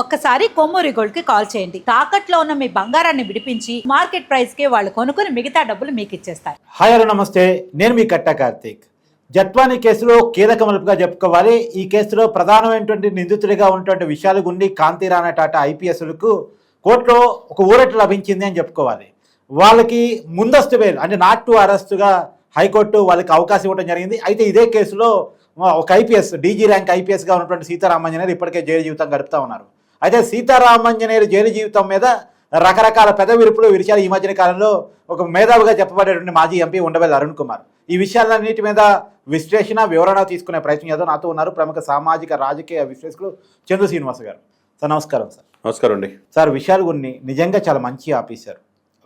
ఒక్కసారి కొమ్మూరి గోల్డ్కి కాల్ చేయండి. తాకట్లో ఉన్న మీ బంగారాన్ని విడిపించి మార్కెట్ ప్రైస్కి వాళ్ళు కొనుక్కుని మిగతా డబ్బులు మీకు ఇచ్చేస్తారు. హాయ్ హలో నమస్తే. నేను మీ కట్ట కార్తీక్. జట్వానీ కేసులో కీలక మలుపుగా చెప్పుకోవాలి. ఈ కేసులో ప్రధానమైనటువంటి నిందితుడిగా ఉన్నటువంటి విషయాలు గుండి కాంతి రాణా టాటా ఐపీఎస్లకు కోర్టులో ఒక ఊరట లభించింది అని చెప్పుకోవాలి. వాళ్ళకి ముందస్తు బెయిల్ అంటే నాట్ టు అరెస్టుగా హైకోర్టు వాళ్ళకి అవకాశం ఇవ్వడం జరిగింది. అయితే ఇదే కేసులో ఒక ఐపీఎస్ డీజీ ర్యాంక్ ఐపీఎస్గా ఉన్నటువంటి సీతారామంజనేయులు ఇప్పటికే జైలు జీవితం గడుపుతా ఉన్నారు. అయితే సీతారామంజనేయులు జైలు జీవితం మీద రకరకాల పెద్ద విరుపులు విరిచారు. ఈ మధ్యన కాలంలో ఒక మేధావిగా చెప్పబడేటువంటి మాజీ ఎంపీ ఉండవల్లి అరుణ్ కుమార్. ఈ విషయాలన్నిటి మీద విశ్లేషణ వివరణ తీసుకునే ప్రయత్నం చేద్దాం. నాతో ఉన్నారు ప్రముఖ సామాజిక రాజకీయ విశ్లేషకులు చంద్ర శ్రీనివాస్ గారు. సార్ నమస్కారం సార్. నమస్కారం అండి. సార్ విశాల్ గున్ని నిజంగా చాలా మంచి ఆఫీసర్.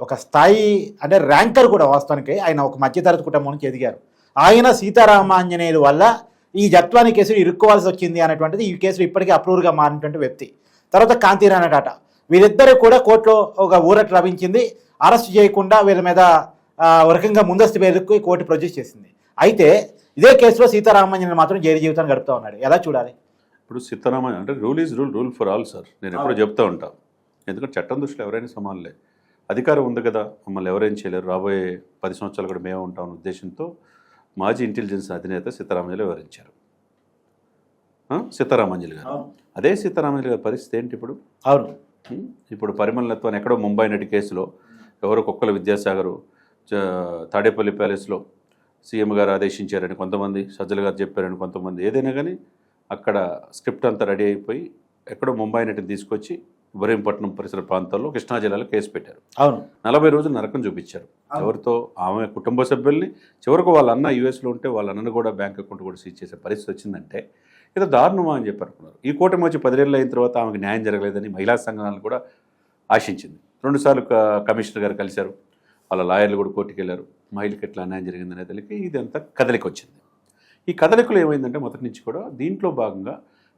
ఒక స్థాయి అంటే ర్యాంకర్ కూడా వాస్తవానికి ఆయన ఒక మధ్యతరగతి కుటుంబం నుంచి ఎదిగారు. ఆయన సీతారామాంజనేయుల వల్ల ఈ జట్వాని కేసులు ఇరుక్కోవాల్సి వచ్చింది అనేటువంటిది ఈ కేసులో ఇప్పటికే అప్రూవ్గా మారినటువంటి వ్యక్తి. తర్వాత కాంతిరాణ టాటా వీరిద్దరు కూడా కోర్టులో ఒక ఊరట లభించింది. అరెస్ట్ చేయకుండా వీళ్ళ మీద రకంగా ముందస్తు బెయిల్కి కోర్టు ప్రొడ్యూస్ చేసింది. అయితే ఇదే కేసులో సీతారామాంజనేయులు మాత్రం జైలు జీవితాన్ని గడుపుతూ ఉన్నాడు. ఎలా చూడాలి? ఇప్పుడు సీతారామయ్య అంటే rule is rule rule for all sir. నేను ఎప్పుడూ చెప్తా ఉంటాను ఎందుకంటే చట్టం దృష్టిలో ఎవరైనా సమానలే. అధికారం ఉంది కదా మమ్మల్ని ఎవరేం చేయలేరు. రాబోయే పది సంవత్సరాలు కూడా మేము ఉంటామన్న ఉద్దేశంతో మాజీ ఇంటెలిజెన్స్ అధినేత సీతారామయ్యలు వివరించారు? సీతారామాంజలి గారు. అదే సీతారామయ్యల గారి పరిస్థితి ఏంటి ఇప్పుడు? అవును? ఇప్పుడు పరిమళత్వం ఎక్కడో ముంబై నటి కేసులో ఎవరో కుక్కల విద్యాసాగరు తాడేపల్లి ప్యాలెస్లో సీఎం గారు ఆదేశించారని కొంతమంది సజ్జల గారు చెప్పారని కొంతమంది. ఏదైనా కానీ అక్కడ స్క్రిప్ట్ అంతా రెడీ అయిపోయి ఎక్కడో ముంబై నటిని తీసుకొచ్చి ఇబ్రహీంపట్నం పరిసర ప్రాంతాల్లో కృష్ణా జిల్లాలో కేసు పెట్టారు. అవును. నలభై రోజులు నరకం చూపించారు. ఎవరితో? ఆమె కుటుంబ సభ్యుల్ని. చివరకు వాళ్ళ అన్న యూఎస్లో ఉంటే వాళ్ళ అన్నను కూడా బ్యాంక్ అకౌంట్ కూడా సీజ్ చేసే పరిస్థితి వచ్చిందంటే ఏదో దారుణమా అని చెప్పి అనుకున్నారు. ఈ కూటమి వచ్చి పదిహేళ్ళు అయిన తర్వాత ఆమెకు న్యాయం జరగలేదని మహిళా సంఘాలను కూడా ఆశించింది. రెండుసార్లు కమిషనర్ గారు కలిశారు. వాళ్ళ లాయర్లు కూడా కోర్టుకు వెళ్ళారు. మహిళకి ఎట్లా అన్యాయం జరిగిందనే తెలికి ఇదంతా కదలిక వచ్చింది. ఈ కదలికలు ఏమైందంటే మొదటి నుంచి కూడా దీంట్లో భాగంగా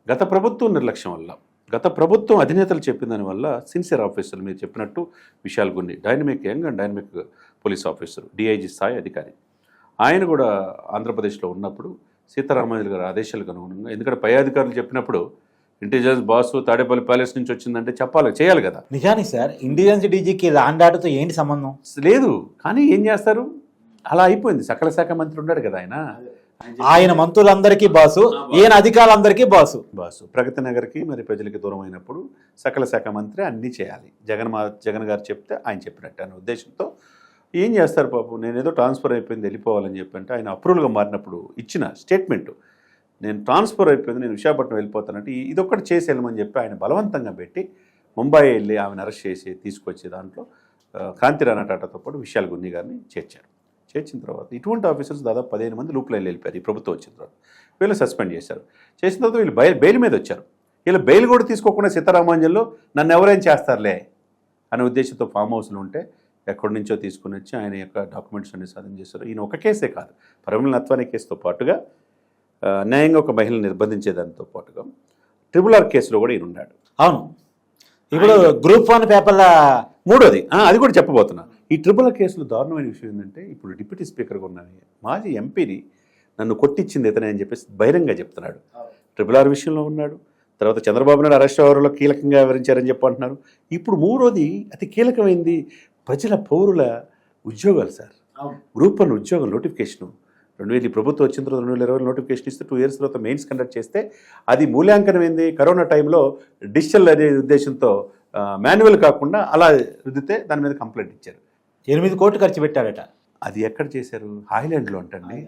గత ప్రభుత్వం నిర్లక్ష్యం వల్ల గత ప్రభుత్వం అధినేతలు చెప్పిన దానివల్ల సిన్సియర్ ఆఫీసర్లు మీరు చెప్పినట్టు Vishal Gundi dynamic young and dynamic police officer DIG స్థాయి అధికారి. ఆయన కూడా ఆంధ్రప్రదేశ్లో ఉన్నప్పుడు సీతారామయ్య గారి ఆదేశాలకు అనుగుణంగా ఎందుకంటే పై అధికారులు చెప్పినప్పుడు ఇంటెలిజెన్స్ బాసు తాడేపల్లి ప్యాలెస్ నుంచి వచ్చిందంటే చెప్పాలి చేయాలి కదా. నిజానికి సార్ ఇండియన్స్ డీజీకి ఆర్డర్తో ఏంటి సంబంధం? లేదు కానీ ఏం చేస్తారు? అలా అయిపోయింది. సకల శాఖ మంత్రి ఉన్నాడు కదా ఆయన. ఆయన మంత్రులందరికీ బాసు ఈయన అధికారులందరికీ బాసు. బాసు. ప్రగతి నగర్కి మరి ప్రజలకి దూరం అయినప్పుడు సకల శాఖ మంత్రి అన్నీ చేయాలి. జగన్ జగన్ గారు చెప్తే ఆయన చెప్పినట్టు అనే ఉద్దేశంతో ఏం చేస్తారు పాపం నేను ఏదో ట్రాన్స్ఫర్ అయిపోయింది వెళ్ళిపోవాలని చెప్పి అంటే ఆయన అప్రూవల్గా మారినప్పుడు ఇచ్చిన స్టేట్మెంట్. నేను ట్రాన్స్ఫర్ అయిపోయింది నేను విశాఖపట్నం వెళ్ళిపోతానంటే ఇదొక్కటి చేసి వెళ్ళమని చెప్పి ఆయన బలవంతంగా పెట్టి ముంబై వెళ్ళి ఆమెను అరెస్ట్ చేసి తీసుకొచ్చే దాంట్లో ఆ, కాంతి టాటాతో పాటు విశాల్ గున్ని గారిని చేర్చారు. చేర్చిన తర్వాత ఇటువంటి ఆఫీసర్స్ దాదాపు పదిహేను మంది లూప్లో వెళ్ళిపోయారు. ఈ ప్రభుత్వం వచ్చిన తర్వాత వీళ్ళు సస్పెండ్ చేశారు. చేసిన తర్వాత వీళ్ళు బయలు బెయిల్ మీద వచ్చారు. వీళ్ళు బెయిల్ కూడా తీసుకోకుండా సీతారామాంజల్లో నన్ను ఎవరేం చేస్తారులే అనే ఉద్దేశంతో ఫామ్ హౌస్లు ఉంటే ఎక్కడి నుంచో తీసుకుని వచ్చి ఆయన యొక్క డాక్యుమెంట్స్ అన్ని సాధన చేశారు. ఈయన ఒక కేసే కాదు. పరిమళ నత్వాని కేసుతో పాటుగా న్యాయంగా ఒక మహిళను నిర్బంధించేదానితో పాటుగా ట్రిపుల్ ఆర్ కేసులో కూడా ఈయన ఉన్నాడు. అవును. ఇప్పుడు గ్రూప్ వన్ పేపర్ల మూడోది. అది కూడా చెప్పబోతున్నా. ఈ ట్రిపుల్ ఆర్ కేసులో దారుణమైన విషయం ఏంటంటే ఇప్పుడు డిప్యూటీ స్పీకర్గా ఉన్నాను మాజీ ఎంపీని నన్ను కొట్టించింది ఇతనే అని చెప్పేసి బహిరంగ చెప్తున్నాడు. ట్రిపుల్ ఆర్ విషయంలో ఉన్నాడు. తర్వాత చంద్రబాబు నాయుడు అరెస్ట్ అవ్వడంలో కీలకంగా వివరించారని చెప్పి అంటున్నారు. ఇప్పుడు మూడోది అతి కీలకమైంది. ప్రజల పౌరుల ఉద్యోగాలు సార్. గ్రూప్ వన్ ఉద్యోగం నోటిఫికేషను. రెండు వేలు ఈ ప్రభుత్వం వచ్చిన తర్వాత రెండు వేల ఇరవై నోటిఫికేషన్ ఇస్తే టూ ఇయర్స్ తర్వాత మెయిన్స్ కండక్ట్ చేస్తే అది మూల్యాంకనం ఏంది? కరోనా టైంలో డిజిటల్ అనే ఉద్దేశంతో మాన్యువల్ కాకుండా అలా రుద్దితే దాని మీద కంప్లైంట్ ఇచ్చారు. ఎనిమిది కోట్లు ఖర్చు పెట్టాడట అది ఎక్కడ చేశారు? హాయిలాండ్లో అంటండి.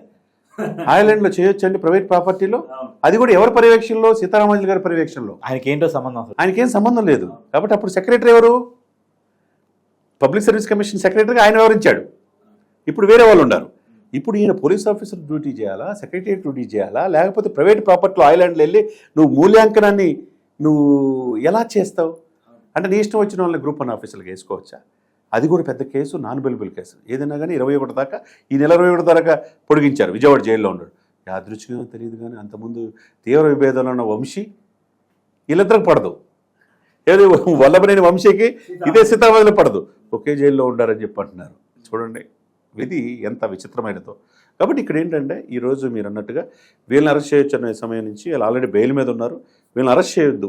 హాయిలాండ్లో చేయొచ్చండి ప్రైవేట్ ప్రాపర్టీలో? అది కూడా ఎవరి పర్యవేక్షణలో? సీతారామరాజు గారి పర్యవేక్షణలో. ఆయనకి ఏంటో సంబంధం అసలు. ఆయనకేం సంబంధం లేదు. కాబట్టి అప్పుడు సెక్రటరీ ఎవరు? పబ్లిక్ సర్వీస్ కమిషన్ సెక్రటరీగా ఆయన వివరించాడు ఇప్పుడు వేరే వాళ్ళు ఉన్నారు. ఇప్పుడు ఈయన పోలీస్ ఆఫీసర్ డ్యూటీ చేయాలా సెక్రటరీ డ్యూటీ చేయాలా లేకపోతే ప్రైవేట్ ప్రాపర్టీలో ఐలాండ్లో వెళ్ళి నువ్వు మూల్యాంకనాన్ని నువ్వు ఎలా చేస్తావు? అంటే నీ ఇష్టం వచ్చిన వాళ్ళని గ్రూప్ వన్ ఆఫీసులకు వేసుకోవచ్చా? అది కూడా పెద్ద కేసు నాన్ బెలిబుల్ కేసు. ఏదైనా కానీ ఇరవై ఒకటి దాకా ఈ నెల ఇరవై ఒకటి దాకా పొడిగించారు విజయవాడ జైల్లో ఉన్నాడు. యాదృచ్ఛికమో తెలియదు కానీ అంతకుముందు తీవ్ర విభేదాలు ఉన్న వంశీ వీళ్ళిద్దరికి పడదు. ఏది? వల్లభనేని వంశీకి ఇదే సీతారామరాజులో పడదు. ఒకే జైల్లో ఉండారని చెప్పి అంటున్నారు. చూడండి విధి ఎంత విచిత్రమైనదో. కాబట్టి ఇక్కడ ఏంటంటే ఈరోజు మీరు అన్నట్టుగా వీళ్ళని అరెస్ట్ చేయొచ్చు అనే సమయం నుంచి వీళ్ళు ఆల్రెడీ బెయిల్ మీద ఉన్నారు. వీళ్ళని అరెస్ట్ చేయొద్దు.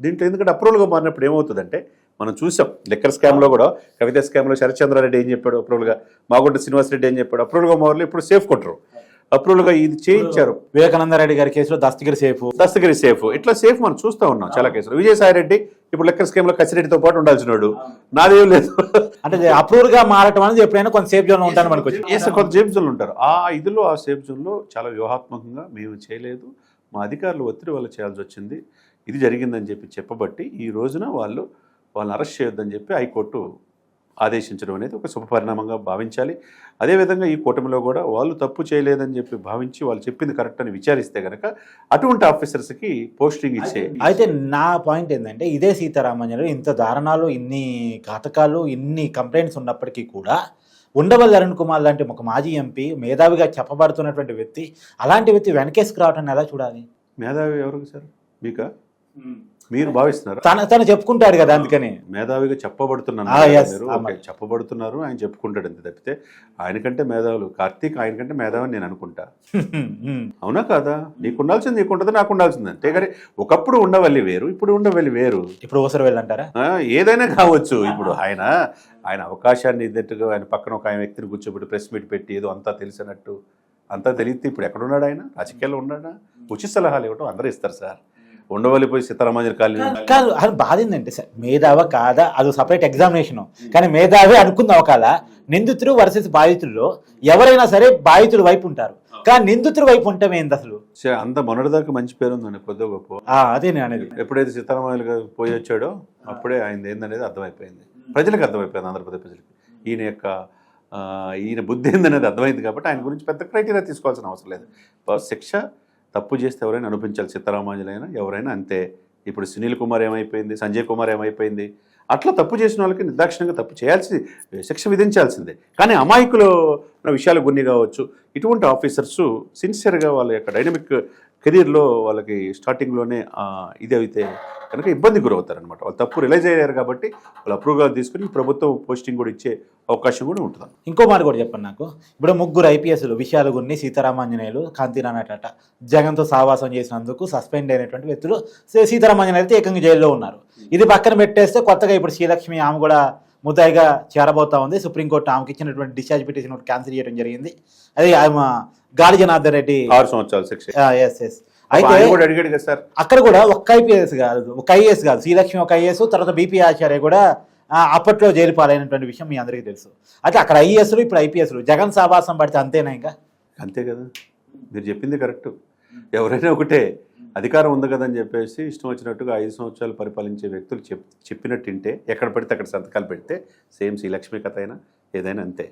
దీంట్లో ఎందుకంటే అప్రూవల్గా మారినప్పుడు ఏమవుతుందంటే మనం చూసాం లెక్కర్ స్కామ్లో కూడా కవిత స్కామ్లో శరత్చంద్రారెడ్డి ఏం చెప్పాడు? అప్రూవల్గా మాగుంట శ్రీనివాసరెడ్డి ఏం చెప్పాడు? అప్రూవల్గా మారలు ఇప్పుడు సేఫ్ కొట్టరు. అప్రూవల్గా ఇది చేయించారు. వివేకానంద రెడ్డి గారి కేసులో దస్తగిరి సేఫ్. దస్తగిరి సేఫ్. ఇట్లా సేఫ్ మనం చూస్తూ ఉన్నాం చాలా కేసులు. విజయసాయి రెడ్డి ఇప్పుడు లెక్కర్ స్కామ్లో కసిరెడ్డితో పాటు ఉండాల్సిన వాడు నాదేం లేదు. అంటే అప్రూవల్గా మారటం అనేది ఎప్పుడైనా కొంత సేఫ్ జోన్లో ఉంటాను మనకు కొంత సేఫ్ జోన్లు ఉంటారు. ఆ ఇదిలో ఆ సేఫ్ జోన్లో చాలా వ్యూహాత్మకంగా మేము చేయలేదు. మా అధికారులు ఒత్తిడి వల్ల చేయాల్సి వచ్చింది. ఇది జరిగిందని చెప్పి చెప్పబట్టి ఈ రోజున వాళ్ళు వాళ్ళని అరెస్ట్ చేయొద్దని చెప్పి హైకోర్టు ఆదేశించడం అనేది ఒక శుభపరిణామంగా భావించాలి. అదేవిధంగా ఈ కూటమిలో కూడా వాళ్ళు తప్పు చేయలేదని చెప్పి భావించి వాళ్ళు చెప్పింది కరెక్ట్ అని విచారిస్తే కనుక అటువంటి ఆఫీసర్స్కి పోస్టింగ్ ఇచ్చే అయితే నా పాయింట్ ఏంటంటే ఇదే సీతారామన్యులు ఇంత దారుణాలు ఇన్ని ఘాతకాలు ఇన్ని కంప్లైంట్స్ ఉన్నప్పటికీ కూడా ఉండవల్లి అరుణ్ కుమార్ లాంటి ఒక మాజీ ఎంపీ మేధావిగా చెప్పబడుతున్నటువంటి వ్యక్తి అలాంటి వ్యక్తి వెనకేసుకు రావటాన్ని ఎలా చూడాలి? మేధావి ఎవరికి సార్? మీకా? మీరు భావిస్తున్నారు? తన తను చెప్పుకుంటాడు కదా అందుకని. మేధావిగా చెప్పబడుతున్నాను. చెప్పబడుతున్నారు ఆయన చెప్పుకుంటాడు అంతే తప్పితే ఆయనకంటే మేధావులు కార్తీక్ ఆయనకంటే మేధావి నేను అనుకుంటా. అవునా కాదా? నీకు ఉండాల్సింది నీకు ఉంటుంది నాకు ఉండాల్సింది అంతే. కానీ ఒకప్పుడు ఉండవల్లి వేరు ఇప్పుడు ఉండవల్లి వేరు. ఇప్పుడు ఊసరు వెళ్ళంటారా? ఏదైనా కావచ్చు. ఇప్పుడు ఆయన ఆయన అవకాశాన్ని ఇద్దట్టుగా ఆయన పక్కన ఒక ఆయన వ్యక్తిని కూర్చోబెట్టి ప్రెస్ మీట్ పెట్టి ఏదో అంతా తెలిసినట్టు అంతా తెలిస్తే ఇప్పుడు ఎక్కడున్నాడు ఆయన? రాజకీయాల్లో ఉన్నాడా? ఉచిత సలహాలు ఇవ్వటం అందరూ ఇస్తారు సార్. ఉండవల్లి పోయి సీతారామాంజలి కాలనీ కాదు అది బాధ ఏంటంటే సార్ మేధావ కాదా? అది సపరేట్ ఎగ్జామినేషన్ కానీ మేధావి అనుకుందాం ఒకవేళ నిందితుడు వర్సెస్ బాధితుల్లో ఎవరైనా సరే బాధితుడు వైపు ఉంటారు. కానీ నిందితుడి వైపు ఉంటాం ఏంది అసలు? అంత మొన్నటిదాకా మంచి పేరు ఉందండి కొద్దిగా గొప్ప. అదే నేను అనేది. ఎప్పుడైతే సీతారామాయలు గారు పోయి వచ్చాడో అప్పుడే ఆయన ఏందనేది అర్థమైపోయింది. ప్రజలకు అర్థమైపోయింది ఆంధ్రప్రదేశ్ ప్రజలకు. ఈయన యొక్క ఈయన బుద్ధి ఏందనేది అర్థమైంది కాబట్టి ఆయన గురించి పెద్ద క్రైటీరియా తీసుకోవాల్సిన అవసరం లేదు. శిక్ష తప్పు చేస్తే ఎవరైనా అనిపించాలి సీతారామాంజలైనా ఎవరైనా అంతే. ఇప్పుడు సునీల్ కుమార్ ఏమైపోయింది? సంజయ్ కుమార్ ఏమైపోయింది? అట్లా తప్పు చేసిన వాళ్ళకి నిర్దాక్షిణ్యంగా తప్పు చేయాల్సి శిక్ష విధించాల్సిందే. కానీ అమాయకులు విషయాలు కొన్ని కావచ్చు. ఇటువంటి ఆఫీసర్స్ సిన్సియర్గా వాళ్ళ యొక్క డైనమిక్ కెరీర్లో వాళ్ళకి స్టార్టింగ్లోనే ఇది అయితే కనుక ఇబ్బంది గురవుతారనమాట వాళ్ళు తప్పు రిలైజ్ అయ్యారు కాబట్టి వాళ్ళు అప్రూవ్గా తీసుకుని ప్రభుత్వం పోస్టింగ్ కూడా ఇచ్చే అవకాశం కూడా ఉంటుంది. ఇంకో మాట కూడా చెప్పండి నాకు. ఇప్పుడు ముగ్గురు ఐపీఎస్లు విషయాలు గురిని సీతారామాంజనేయులు కాంతిరానట జగన్తో సావాసం చేసినందుకు సస్పెండ్ అయినటువంటి వ్యక్తులు సీ- సీతారామాంజనేయులు అయితే ఏకంగా జైల్లో ఉన్నారు. ఇది పక్కన పెట్టేస్తే కొత్తగా ఇప్పుడు శ్రీలక్ష్మి ఆమె కూడా ముద్దాయిగా చేరబోతా ఉంది. సుప్రీంకోర్టు ఆమెకి ఇచ్చినటువంటి డిశ్చార్జ్ పిటిషన్ ఒకటి క్యాన్సిల్ చేయడం జరిగింది. అది ఆమె గాలి జనార్దన్ రెడ్డి. ఆరు సంవత్సరాల శిక్ష. ఎస్ ఎస్ అయితే అడిగాడు కదా సార్. అక్కడ కూడా ఒక్క ఐపీఎస్ కాదు ఒక ఐఏఎస్ కాదు శ్రీలక్ష్మి ఒక ఐఏఎస్ తర్వాత బీపీ ఆచార్య కూడా అప్పట్లో జైలు పాలైనటువంటి విషయం మీ అందరికీ తెలుసు. అయితే అక్కడ ఐఏఎస్లు ఇప్పుడు ఐపీఎస్లు జగన్ సావాసం పడితే అంతేనా ఇంకా? అంతే కదా. మీరు చెప్పింది కరెక్ట్. ఎవరైనా ఒకటే అధికారం ఉంది కదని చెప్పేసి ఇష్టం వచ్చినట్టుగా ఐదు సంవత్సరాలు పరిపాలించే వ్యక్తులు చెప్ చెప్పినట్టు ఎక్కడ పడితే అక్కడ సంతకాలు పెడితే సేమ్ శ్రీ లక్ష్మీ కథ అయినా ఏదైనా అంతే.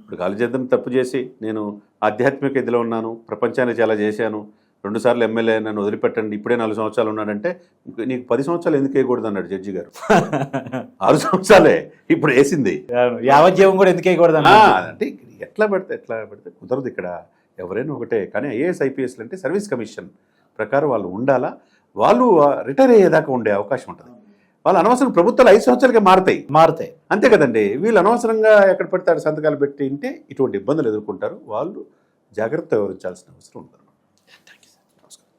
ఇప్పుడు కాళీజద్దం తప్పు చేసి నేను ఆధ్యాత్మిక ఇదిలో ఉన్నాను ప్రపంచాన్ని చాలా చేశాను రెండుసార్లు ఎమ్మెల్యే నన్ను వదిలిపెట్టండి ఇప్పుడే నాలుగు సంవత్సరాలు ఉన్నాడంటే నీకు పది సంవత్సరాలు ఎందుకు వేయకూడదు అన్నాడు జడ్జి గారు? ఆరు సంవత్సరాలే ఇప్పుడు వేసింది. యావజ్జీవం కూడా ఎందుకు వేయకూడదు అంటే ఎట్లా పెడితే ఎట్లా పెడితే కుదరదు ఇక్కడ ఎవరైనా ఒకటే కానీ ఐఏఎస్ ఐపీఎస్లు అంటే సర్వీస్ కమిషన్ ప్రకారం వాళ్ళు ఉండాలా? వాళ్ళు రిటైర్ అయ్యేదాకా ఉండే అవకాశం ఉంటుంది. వాళ్ళు అనవసరం ప్రభుత్వాలు ఐదు సంవత్సరాలకే మారుతాయి. మారుతాయి. అంతే కదండి. వీళ్ళు అనవసరంగా ఎక్కడ పడితే ఆడ సంతకాలు పెట్టి ఉంటే ఇటువంటి ఇబ్బందులు ఎదుర్కొంటారు. వాళ్ళు జాగ్రత్త వివరించాల్సిన అవసరం ఉంటుంది.